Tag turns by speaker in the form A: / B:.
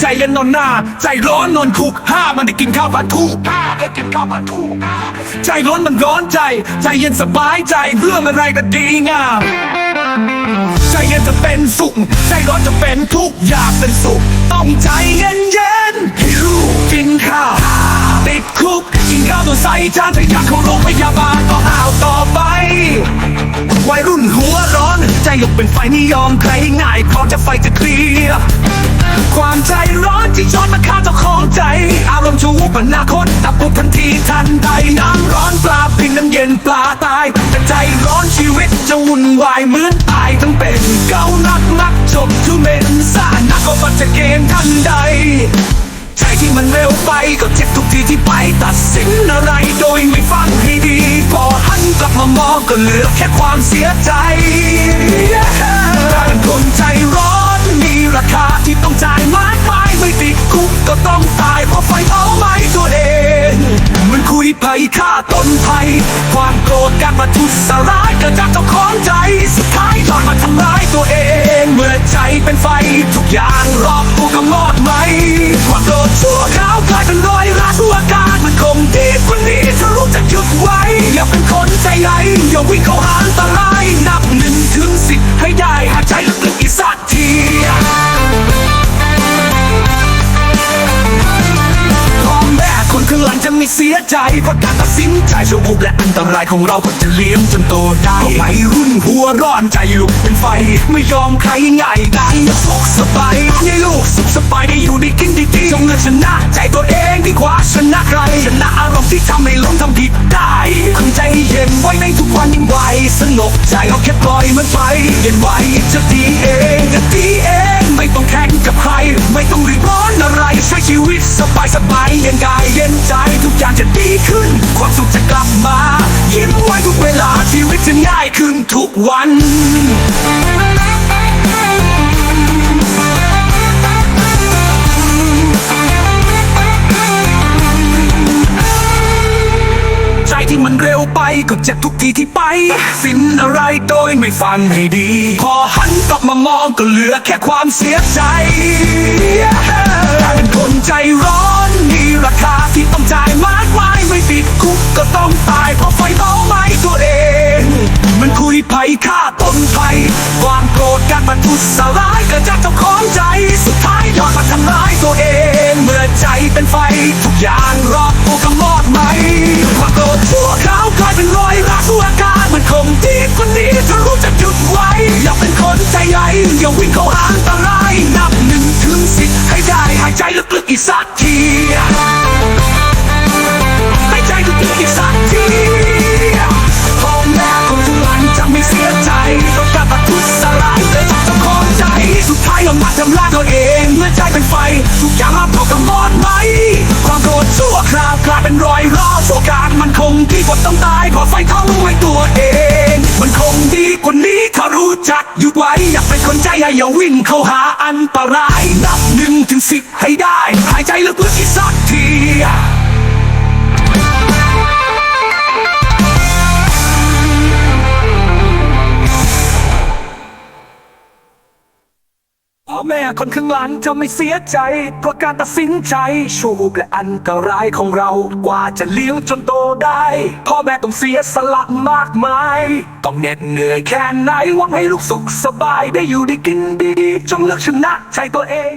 A: ใจเย็นนอนหน้า ใจร้อนนอนคุกห้ามันได้กินข้าวปลาทูห้าได้กินข้าวปลาทูใจร้อนมันร้อนใจ ใจเย็นสบายใจเรื่องอะไรก็ดีงามใจเย็นจะเป็นสุข ใจร้อนจะเป็นทุกข์อยากเป็นสุข ต้องใจเย็นเย็นให้ลูกกินข้าวติดคุกกินข้าวตัวใส่จานแต่อยากเข้าโรงพยาบาลก็ห้าวต่อไปวัยรุ่นหัวร้อน ใจลุกเป็นไฟนิยอมใครง่ายพอจะไฟจะเคลียร์ ความใจร้อนที่ช็อตมาฆ่าเจ้าของใจ อารมณ์ชูปัญนาคตตับปุบทันทีทันใดน้ำร้อนปลาพิงน้ำเย็นปลาตายแต่ใจร้อนชีวิตจะวุ่นวายเหมือนตายทั้งเป็นเก้านักนักจบทุเมนสานักก็ปัจจะเกมทันใดใจที่มันเร็วไปก็เจ็บทุกทีที่ไปตัดสินอะไรโดยไม่ฟังให้ดี พอหันกลับมามองก็เหลือแค่ความเสียใจการคนใจร้อน ราคาที่ต้องจ่ายมากมายไม่ติดคุกก็ต้องตายเพราะไฟเผาไหม้ตัวเองมันคุยภัยฆ่าต้นภัยความโกรธการมาทุสร้ายเกิดจากเจ้าของใจสุดท้ายตอนมาทำร้ายตัวเอง เมื่อใจเป็นไฟทุกอย่างรอบตัวก็มอดไหมความโกรธชั่วคราวกลายเป็นรอยราชั่วการมันคงดีกว่านี้ถ้ารู้จักหยุดไว้ อย่าเป็นคนใจใหญ่อย่าวิ่งเข้าหาอันตรายนับหนึ่งถึงสิบให้ได้หายใจลึก ยใจเพราะการตัดสินใจชั่ววูบและอันตรายของเราก็จะเลี้ยงจนโตได้ก็ไม่รุ่นหัวร้อนใจลุกเป็นไฟ ไม่ยอมใครง่ายได้สุขสบายให้ลูกสุขสบายได้อยู่ดีกินดีๆจงเลือกชนะ ใจตัวเองดีกว่าชนะใครชนะอารมณ์ที่ทำให้ล้มทำผิดได้ทำใจเย็นไว้ในทุกวันยิ่งไวสงบใจเอาแค่ปล่อยมันไปเย็นไว้จะดีเองจะดีเอง ไม่ต้องแข่งกับใคร ไม่ต้องรีบร้อนอะไรใช้ชีวิตสบายสบายเย็นกาย ขึ้น ความสุขจะกลับมา ยิ้มไว้ทุกเวลาชีวิตจะง่ายขึ้นทุกวันใจที่มันเร็วไปก็เจ็บทุกทีที่ไป สินอะไรโดยไม่ฟังให้ดี พอหันกลับมามองก็เหลือแค่ความเสียใจ ภัยฆ่าตนภัยความโกรธการบรรทุสลายเกิดจากเจ้าของใจ สุดท้ายยอดมาทำร้ายตัวเอง เมื่อใจเป็นไฟ ทุกอย่างรอบตัวก็มอดไหมความโกรธชั่วคราวกลายเป็นรอยรักชั่วการมันคงดีกว่านี้ถ้ารู้จักหยุดไว้ อย่าเป็นคนใจใหญ่อย่าวิ่งเข้าหาอันตรายนับหนึ่งถึงสิบให้ได้หายใจลึกๆอีกสักที ทำร้ายตัวเองเมื่อใจเป็นไฟ ทุกอย่างรับพอกับมอดไหม ความโกรธชั่วคราวกลายเป็นรอยร้าวโอกาสมันคงที่กว่าต้องตายเพราะไฟเท่าไว้ตัวเอง มันคงดีกว่านี้ถ้ารู้จักหยุดไว้ อยากเป็นคนใจใหญ่อย่าวิ่งเข้าหาอันตราย นับหนึ่งถึงสิบให้ได้ หายใจลึกๆอีกสักที แม่คนข้างหลังจะไม่เสียใจเพราะการตัดสินใจชูบและอันตรายของเรา กว่าจะเลี้ยงจนโตได้พ่อแม่ต้องเสียสละมากมาย ต้องเหน็ดเหนื่อยแค่ไหนหวังให้ลูกสุขสบายได้อยู่ได้กินดีๆจงเลือกชนะใจตัวเอง